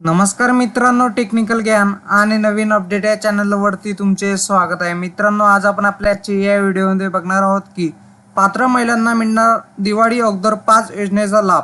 नमस्कार मित्रांनो टेक्निकल ज्ञान आणि नवीन अपडेट या चॅनलवरती तुमचे स्वागत आहे. मित्रांनो आज आपण आपल्या आजच्या या व्हिडिओमध्ये बघणार आहोत की पात्र महिलांना मिळणार दिवाळी अगोदर पाच योजनेचा लाभ.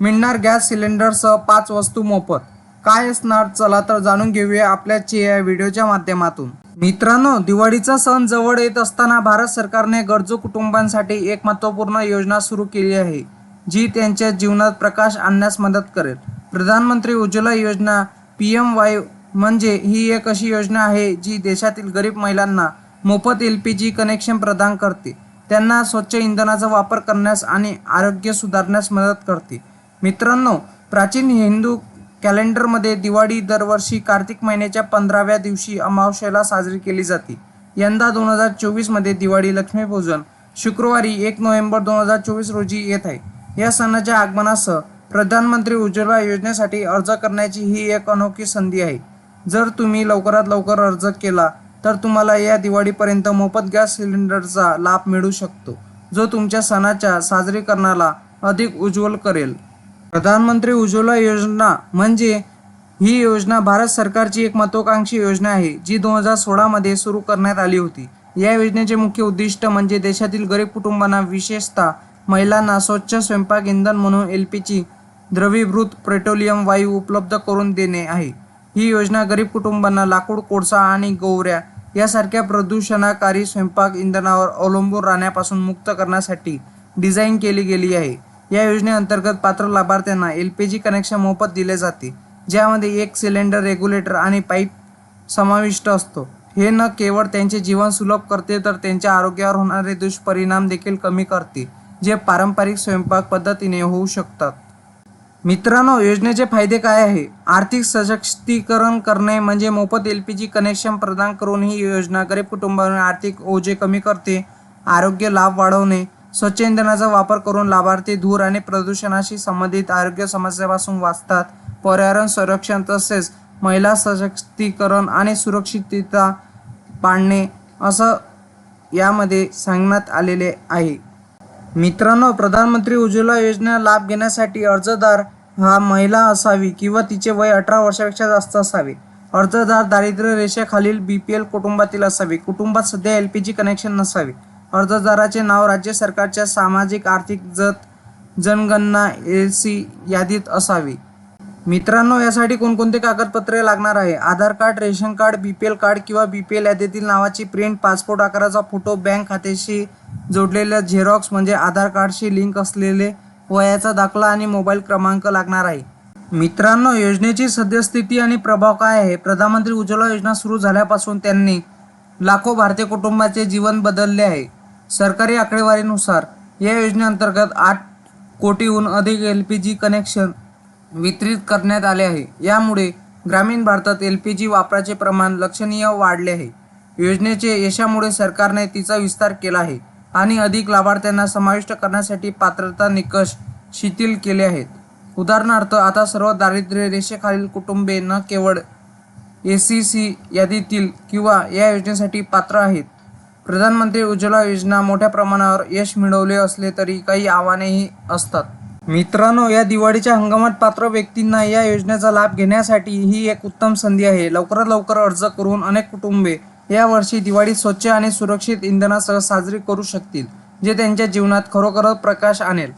मिळणार गॅस सिलेंडरसह पाच वस्तू मोफत. काय असणार? चला तर जाणून घेऊया आपल्या या व्हिडिओच्या माध्यमातून. मित्रांनो दिवाळीचा सण जवळ येत असताना भारत सरकारने गरजू कुटुंबांसाठी एक महत्त्वपूर्ण योजना सुरू केली आहे जी त्यांच्या जीवनात प्रकाश आणण्यास मदत करेल. प्रधानमंत्री उज्ज्वला योजना पी एम वाय म्हणजे ही एक अशी योजना आहे जी देशातील गरीब महिलांना मोफत एल पी जी कनेक्शन प्रदान करते. त्यांना स्वच्छ इंधनाचा वापर करण्यास आणि आरोग्य सुधारण्यास मदत करते. मित्रांनो प्राचीन हिंदू कॅलेंडरमध्ये दिवाळी दरवर्षी कार्तिक महिन्याच्या पंधराव्या दिवशी अमावस्येला साजरी केली जाते. यंदा दोन हजार चोवीसमध्ये दिवाळी लक्ष्मीपूजन शुक्रवारी एक नोव्हेंबर दोन हजार चोवीस रोजी येत आहे. या सणाच्या आगमनासह प्रधानमंत्री उज्ज्वला योजनेसाठी अर्ज करण्याची ही एक अनोखी संधी आहे. जर तुम्ही लवकरात लवकर अर्ज केला तर तुम्हाला या दिवाळीपर्यंत मोफत गॅस सिलेंडरचा लाभ मिळू शकतो जो तुमच्या सणाच्या साजरीकरणाला अधिक उज्ज्वल करेल. प्रधानमंत्री उज्ज्वला योजना म्हणजे ही योजना भारत सरकारची एक महत्वाकांक्षी योजना आहे जी दोन हजार सोळामध्ये सुरू करण्यात आली होती. या योजनेचे मुख्य उद्दिष्ट म्हणजे देशातील गरीब कुटुंबांना विशेषतः महिलांना स्वच्छ स्वयंपाक इंधन म्हणून एल पी जी द्रवीभूत पेट्रोलियम वायू उपलब्ध करून देणे आहे. ही योजना गरीब कुटुंबांना लाकूड कोळसा आणि गोवऱ्या यासारख्या प्रदूषणकारी स्वयंपाक इंधनावर अवलंबून राहण्यापासून मुक्त करण्यासाठी डिझाईन केली गेली आहे. या योजनेअंतर्गत पात्र लाभार्थ्यांना एल पी जी कनेक्शन मोफत दिले जाते ज्यामध्ये एक सिलेंडर रेग्युलेटर आणि पाईप समाविष्ट असतो. हे न केवळ त्यांचे जीवन सुलभ करते तर त्यांच्या आरोग्यावर होणारे दुष्परिणाम देखील कमी करते जे पारंपरिक स्वयंपाक पद्धतीने होऊ शकतात. मित्रांनो योजनेचे फायदे काय आहे? आर्थिक सशक्तीकरण करणे म्हणजे मोफत एल पी जी कनेक्शन प्रदान करून ही योजना गरीब कुटुंबांवर आर्थिक ओझे कमी करते आरोग्य लाभ वाढवणे स्वच्छ इंधनाचा वापर करून लाभार्थी धूर आणि प्रदूषणाशी संबंधित आरोग्य समस्यापासून वाचतात. पर्यावरण संरक्षण तसेच महिला सशक्तीकरण आणि सुरक्षितता पाळणे असं यामध्ये सांगण्यात आलेले आहे. मित्रांनो प्रधानमंत्री उज्ज्वला योजना लाभ घेण्यासाठी अर्जदार हा महिला असावी किंवा तिचे वय अठरा वर्षापेक्षा जास्त असावे. अर्जदार दारिद्र्य रेषेखालील बी पी एल कुटुंबातील असावे. कुटुंबात सध्या एल पी जी कनेक्शन नसावे. अर्जदाराचे नाव राज्य सरकारच्या सामाजिक आर्थिक जत जनगणना एल सी यादीत असावी. मित्रांनो यासाठी कोणकोणते कागदपत्रे लागणार आहे? Aadhaar card ration card B P L card किंवा बी पी एल यादीतील नावाची प्रिंट पासपोर्ट आकाराचा फोटो बँक खात्याशी जोडलेल्या झेरॉक्स म्हणजे आधार कार्डशी लिंक असलेले वयाचा दाखला आणि मोबाईल क्रमांक लागणार आहे. मित्रांनो योजनेची सद्यस्थिती आणि प्रभाव काय आहे? प्रधानमंत्री उज्ज्वला योजना सुरू झाल्यापासून त्यांनी लाखो भारतीय कुटुंबाचे जीवन बदलले आहे. सरकारी आकडेवारीनुसार या योजनेअंतर्गत आठ कोटीहून अधिक एल पी जी कनेक्शन वितरित करण्यात आले आहे. यामुळे ग्रामीण भारतात एल पी जी वापराचे प्रमाण लक्षणीय वाढले आहे. योजनेचे यशामुळे सरकारने तिचा विस्तार केला आहे. आणि अधिक लाभार्थ्यांना समाविष्ट करण्यासाठी पात्रता निकष शिथिल केले आहेत. उदाहरणार्थ आता सर्व दारिद्र्य रेषेखालील कुटुंबे न केवळ ए सी सी यादीतील किंवा या योजनेसाठी पात्र आहेत. प्रधानमंत्री उज्ज्वला योजना मोठ्या प्रमाणावर यश मिळवले असले तरी काही आव्हानेही असतात. मित्रांनो या दिवाळीच्या हंगामात पात्र व्यक्तींना या योजनेचा लाभ घेण्यासाठी ही एक उत्तम संधी आहे. लवकरात लवकर अर्ज करून अनेक कुटुंबे यावर्षी दिवाळी स्वच्छ आणि सुरक्षित इंधनासह साजरी करू शकतील जे त्यांच्या जीवनात खरोखरच प्रकाश आणेल.